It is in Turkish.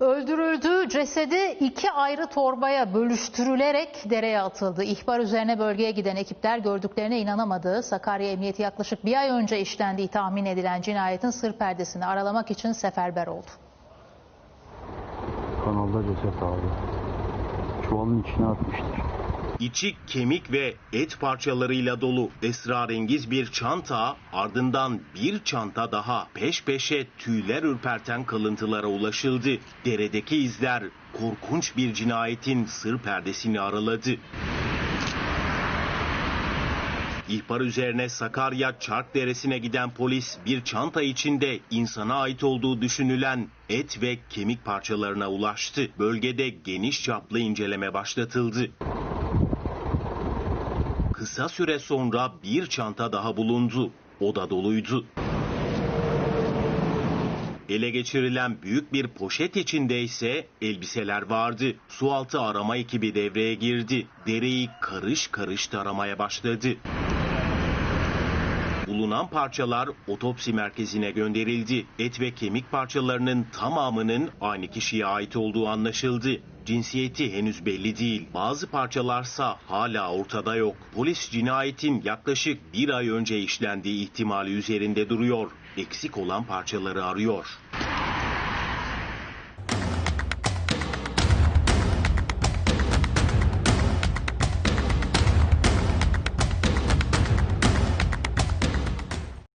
Öldürüldüğü cesedi iki ayrı torbaya bölüştürülerek dereye atıldı. İhbar üzerine bölgeye giden ekipler gördüklerine inanamadı. Sakarya Emniyeti yaklaşık bir ay önce işlendiği tahmin edilen cinayetin sır perdesini aralamak için seferber oldu. Kanalda ceset abi. Çuvalın içine atmışlar. İçi kemik ve et parçalarıyla dolu esrarengiz bir çanta, ardından bir çanta daha peş peşe tüyler ürperten kalıntılara ulaşıldı. Deredeki izler korkunç bir cinayetin sır perdesini araladı. İhbar üzerine Sakarya Çark Deresi'ne giden polis bir çanta içinde insana ait olduğu düşünülen et ve kemik parçalarına ulaştı. Bölgede geniş çaplı inceleme başlatıldı. Kısa süre sonra bir çanta daha bulundu. O da doluydu. Ele geçirilen büyük bir poşet içinde ise elbiseler vardı. Sualtı arama ekibi devreye girdi. Dereyi karış karış taramaya başladı. Bulunan parçalar otopsi merkezine gönderildi. Et ve kemik parçalarının tamamının aynı kişiye ait olduğu anlaşıldı. Cinsiyeti henüz belli değil. Bazı parçalarsa hala ortada yok. Polis cinayetin yaklaşık bir ay önce işlendiği ihtimali üzerinde duruyor. Eksik olan parçaları arıyor.